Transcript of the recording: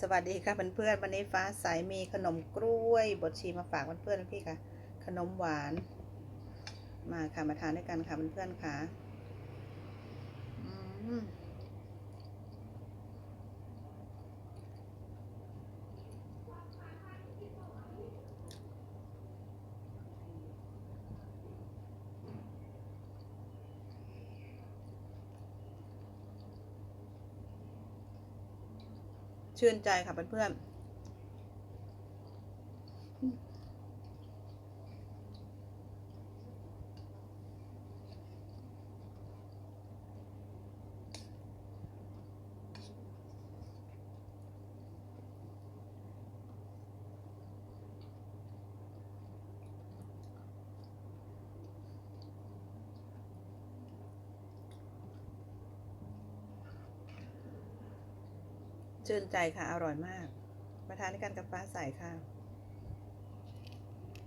สวัสดีค่ะเพื่อนๆวันนี้ฟ้าใสมีขนมกล้วยบดชีมาฝากเพื่อนๆนพี่ค่ะ ขนมหวาน มาค่ะมาทานด้วยกันค่ะเพื่อนๆค่ะอืม ชื่นใจค่ะเพื่อนๆ ชื่นใจค่ะ อร่อยมาก มาทานด้วยกันกับฟ้าใสค่ะ